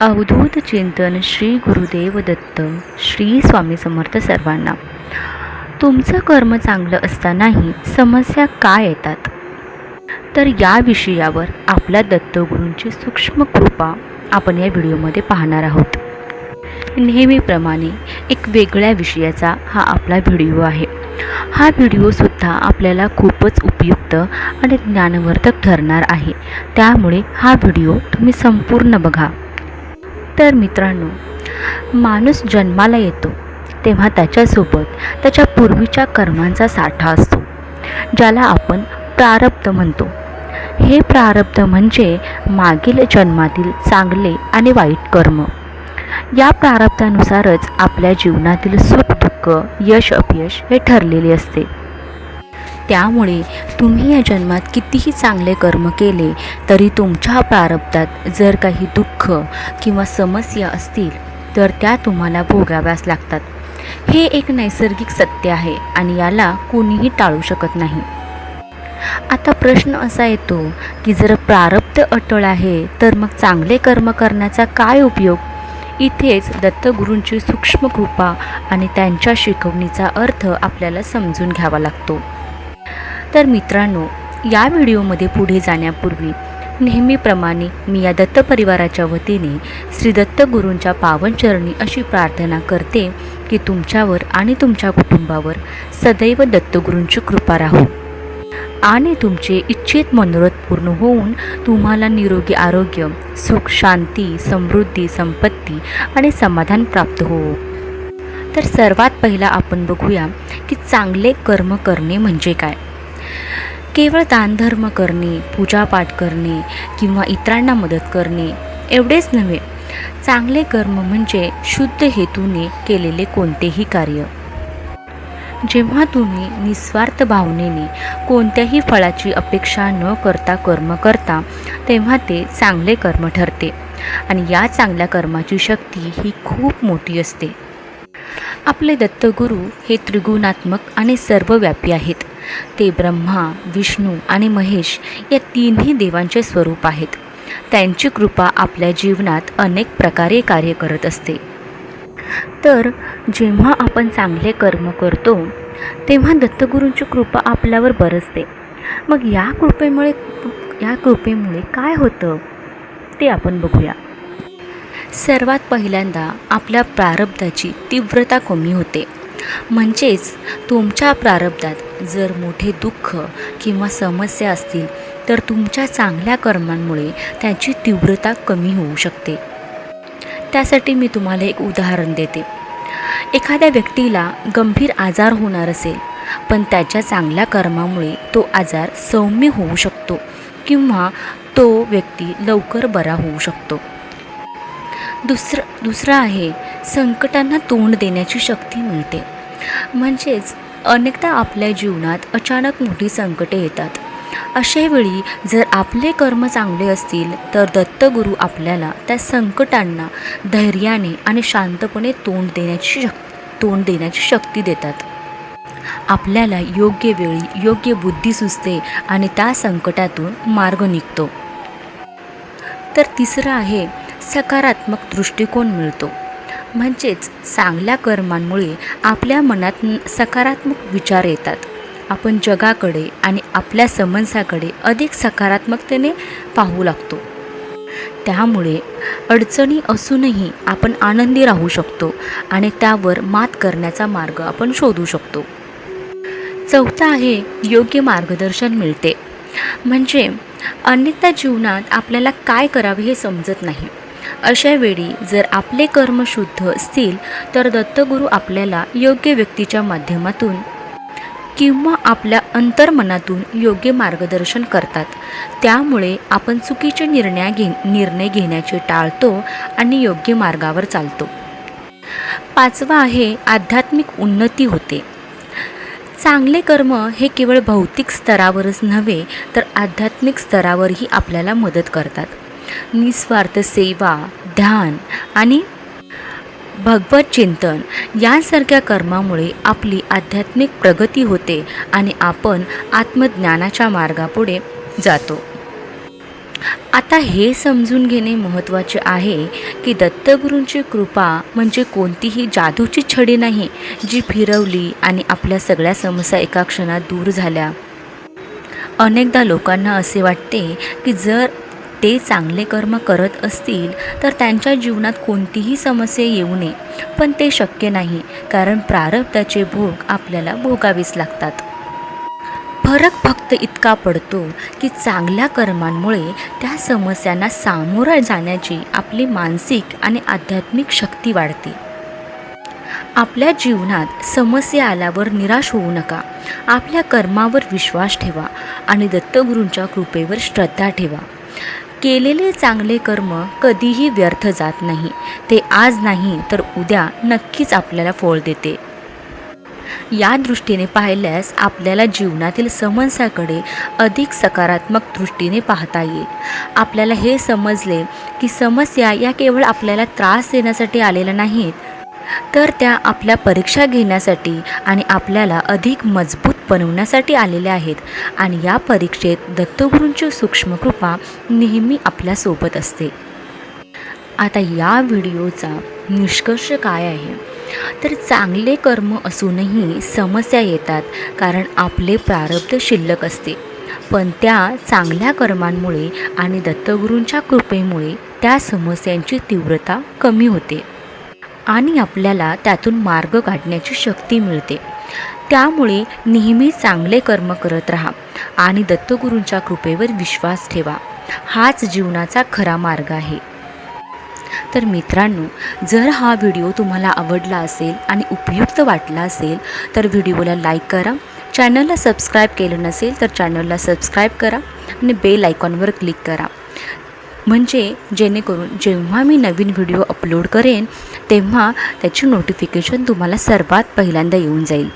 अवधूत चिंतन श्री गुरुदेव दत्त श्री स्वामी समर्थ सर्वांना. तुमचं कर्म चांगलं असतानाही समस्या काय येतात? तर या विषयावर आपल्या दत्तगुरूंची सूक्ष्म कृपा आपण या व्हिडिओमध्ये पाहणार आहोत. नेहमीप्रमाणे एक वेगळ्या विषयाचा हा आपला व्हिडिओ आहे. हा व्हिडिओसुद्धा आपल्याला खूपच उपयुक्त आणि ज्ञानवर्धक ठरणार आहे. त्यामुळे हा व्हिडिओ तुम्ही संपूर्ण बघा. तर मित्रांनो माणूस जन्माला येतो तेव्हा त्याच्यासोबत त्याच्या पूर्वीच्या कर्मांचा साठा असतो ज्याला आपण प्रारब्ध म्हणतो. हे प्रारब्ध म्हणजे मागील जन्मातील चांगले आणि वाईट कर्म. या प्रारब्धानुसारच आपल्या जीवनातील सुख दुःख यश अपयश हे ठरलेले असते. त्यामुळे तुम्ही या जन्मात कितीही चांगले कर्म केले तरी तुमच्या प्रारब्धात जर काही दुःख किंवा समस्या असतील तर त्या तुम्हाला भोगाव्यास लागतात. हे एक नैसर्गिक सत्य आहे आणि याला कोणीही टाळू शकत नाही. आता प्रश्न असा येतो की जर प्रारब्ध अटळ आहे तर मग चांगले कर्म करण्याचा काय उपयोग? इथेच दत्तगुरूंची सूक्ष्म कृपा आणि त्यांच्या शिकवणीचा अर्थ आपल्याला समजून घ्यावा लागतो. तर मित्रांनो या व्हिडिओमध्ये पुढे जाण्यापूर्वी नेहमीप्रमाणे मी या दत्त परिवाराच्या वतीने श्री दत्तगुरूंच्या पावनचरणी अशी प्रार्थना करते की तुमच्यावर आणि तुमच्या कुटुंबावर सदैव दत्तगुरूंची कृपा राहो. आणि तुमचे इच्छित मनोरथ पूर्ण होऊन तुम्हाला निरोगी आरोग्य सुख शांती समृद्धी संपत्ती आणि समाधान प्राप्त हो. तर सर्वात पहिला आपण बघूया की चांगले कर्म करणे म्हणजे काय? केवळ दानधर्म करणे पूजापाठ करणे किंवा इतरांना मदत करणे एवढेच नव्हे. चांगले कर्म म्हणजे शुद्ध हेतूने केलेले कोणतेही कार्य. जेव्हा तुम्ही निस्वार्थ भावनेने कोणत्याही फळाची अपेक्षा न करता कर्म करता तेव्हा ते चांगले कर्म ठरते आणि या चांगल्या कर्माची शक्ती ही खूप मोठी असते. आपले दत्तगुरू हे त्रिगुणात्मक आणि सर्वव्यापी आहेत. ते ब्रह्मा विष्णू आणि महेश या तिन्ही देवांचे स्वरूप आहेत. त्यांची कृपा आपल्या जीवनात अनेक प्रकारे कार्य करत असते. तर जेव्हा आपण चांगले कर्म करतो तेव्हा दत्तगुरूंची कृपा आपल्यावर बरसते मग या कृपेमुळे या कृपेमुळे काय होतं ते आपण बघूया. सर्वात पहिल्यांदा आपल्या प्रारब्धाची तीव्रता कमी होते. म्हणजेच तुमच्या प्रारब्धात जर मोठे दुःख किंवा समस्या असतील तर तुमच्या चांगल्या कर्मांमुळे त्याची तीव्रता कमी होऊ शकते. त्यासाठी मी तुम्हाला एक उदाहरण देते. एखाद्या व्यक्तीला गंभीर आजार होणार असेल पण त्याच्या चांगल्या कर्मामुळे तो आजार सौम्य होऊ शकतो किंवा तो व्यक्ती लवकर बरा होऊ शकतो. दुसरं दुसरं आहे संकटांना तोंड देण्याची शक्ती मिळते. म्हणजेच अनेकदा आपल्या जीवनात अचानक मोठी संकटे येतात. अशावेळी जर आपले कर्म चांगले असतील तर दत्तगुरू आपल्याला त्या संकटांना धैर्याने आणि शांतपणे तोंड देण्याची शक तोंड देण्याची शक्ती देतात. आपल्याला योग्य वेळी योग्य बुद्धी सुचते आणि त्या संकटातून मार्ग निघतो. तर तिसरं आहे सकारात्मक दृष्टिकोन मिळतो. म्हणजेच चांगल्या कर्मांमुळे आपल्या मनात सकारात्मक विचार येतात. आपण जगाकडे आणि आपल्या समन्साकडे अधिक सकारात्मकतेने पाहू लागतो. त्यामुळे अडचणी असूनही आपण आनंदी राहू शकतो आणि त्यावर मात करण्याचा मार्ग आपण शोधू शकतो. चौथा आहे योग्य मार्गदर्शन मिळते. म्हणजे अनेकदा जीवनात आपल्याला काय करावे हे समजत नाही. अशावेळी जर आपले कर्म शुद्ध असतील तर दत्तगुरू आपल्याला योग्य व्यक्तीच्या माध्यमातून किंवा आपल्या अंतर्मनातून योग्य मार्गदर्शन करतात. त्यामुळे आपण चुकीचे निर्णय घे निर्णय घेण्याचे टाळतो आणि योग्य मार्गावर चालतो. पाचवा आहे आध्यात्मिक उन्नती होते. चांगले कर्म हे केवळ भौतिक स्तरावरच नव्हे तर आध्यात्मिक स्तरावरही आपल्याला मदत करतात. निस्वार्थ सेवा ध्यान आणि भगवत चिंतन यांसारख्या कर्मामुळे आपली आध्यात्मिक प्रगती होते आणि आपण आत्मज्ञानाच्या मार्गापुढे जातो. आता हे समजून घेणे महत्त्वाचे आहे की दत्तगुरूंची कृपा म्हणजे कोणतीही जादूची छडी नाही जी फिरवली आणि आपल्या सगळ्या समस्या एका क्षणात दूर झाल्या. अनेकदा लोकांना असे वाटते की जर ते चांगले कर्म करत असतील तर त्यांच्या जीवनात कोणतीही समस्या येऊ नये. पण ते शक्य नाही कारण प्रारब्धाचे भोग आपल्याला भोगावेच लागतात. फरक फक्त इतका पडतो की चांगल्या कर्मांमुळे त्या समस्यांना सामोरं जाण्याची आपली मानसिक आणि आध्यात्मिक शक्ती वाढते. आपल्या जीवनात समस्या आल्यावर निराश होऊ नका. आपल्या कर्मावर विश्वास ठेवा आणि दत्तगुरूंच्या कृपेवर श्रद्धा ठेवा. केलेले चांगले कर्म कधीही व्यर्थ जात नाही. ते आज नाही तर उद्या नक्कीच आपल्याला फळ देते. या दृष्टीने पाहिल्यास आपल्याला जीवनातील समस्याकडे अधिक सकारात्मक दृष्टीने पाहता येईल. आपल्याला हे समजले की समस्या या केवळ आपल्याला त्रास देण्यासाठी आलेल्या नाहीत तर त्या आपल्या परीक्षा घेण्यासाठी आणि आपल्याला अधिक मजबूत बनवण्यासाठी आलेल्या आहेत आणि या परीक्षेत दत्तगुरूंची सूक्ष्मकृपा नेहमी आपल्यासोबत असते. आता या व्हिडिओचा निष्कर्ष काय आहे? तर चांगले कर्म असूनही समस्या येतात कारण आपले प्रारब्ध शिल्लक असते. पण त्या चांगल्या कर्मांमुळे आणि दत्तगुरूंच्या कृपेमुळे त्या समस्यांची तीव्रता कमी होते आणि आपल्याला त्यातून मार्ग काढण्याची शक्ती मिळते. त्यामुळे नेहमी चांगले कर्म करत राहा आणि दत्तगुरूंच्या कृपेवर विश्वास ठेवा. हाच जीवनाचा खरा मार्ग आहे. तर मित्रांनो जर हा व्हिडिओ तुम्हाला आवडला असेल आणि उपयुक्त वाटला असेल तर व्हिडिओला लाईक करा. चॅनलला सबस्क्राईब केलं नसेल तर चॅनलला सबस्क्राईब करा आणि बेल आयकॉनवर क्लिक करा. म्हणजे जेणेकरून जेव्हा मी नवीन व्हिडिओ अपलोड करेन तेव्हा त्याची नोटिफिकेशन तुम्हाला सर्वात पहिल्यांदा येऊन जाईल.